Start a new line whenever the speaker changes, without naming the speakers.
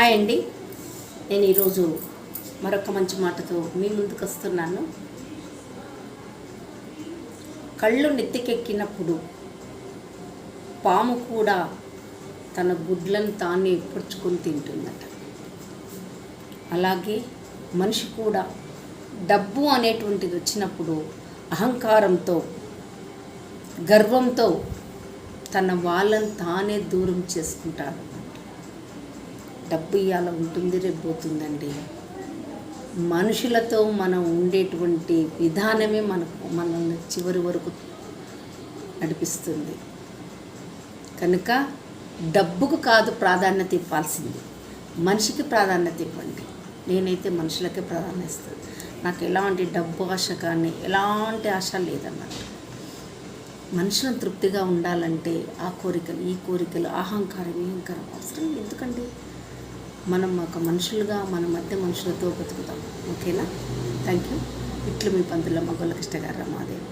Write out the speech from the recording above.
Hi అండి. నేను ఈరోజు మరొక మంచి మాటతో మీ ముందుకు వస్తున్నాను. కళ్ళు నెత్తికెక్కినప్పుడు పాము కూడా తన గుడ్లను తానే పొడుచుకొని తింటుందట. అలాగే మనిషి కూడా డబ్బు అనేటువంటిది వచ్చినప్పుడు అహంకారంతో గర్వంతో తన వాళ్ళని తానే దూరం చేసుకుంటాడు. డబ్బు ఇవాళ ఉంటుంది రేపు పోతుందండి. మనుషులతో మనం ఉండేటువంటి విధానమే మనకు మనల్ని చివరి వరకు నడిపిస్తుంది. కనుక డబ్బుకు కాదు ప్రాధాన్యత ఇవ్వాల్సింది. మనిషికి ప్రాధాన్యత ఇవ్వండి. నేనైతే మనుషులకే ప్రాధాన్యత ఇస్తాను. నాకు ఎలాంటి డబ్బు ఆశ కానీ ఎలాంటి ఆశ లేదన్నట్టు మనుషులను తృప్తిగా ఉండాలంటే ఆ కోరికలు ఈ కోరికలు అహంకారం అహంకారం అవసరం ఎందుకండి? మనం ఒక మనుషులుగా మన మధ్య మనుషులతో బతుకుతాం. ఓకేనా? థ్యాంక్ యూ ఇట్లు మీ పంతుల మగోళ్ళ కృష్ణ గారు రమాదేవి.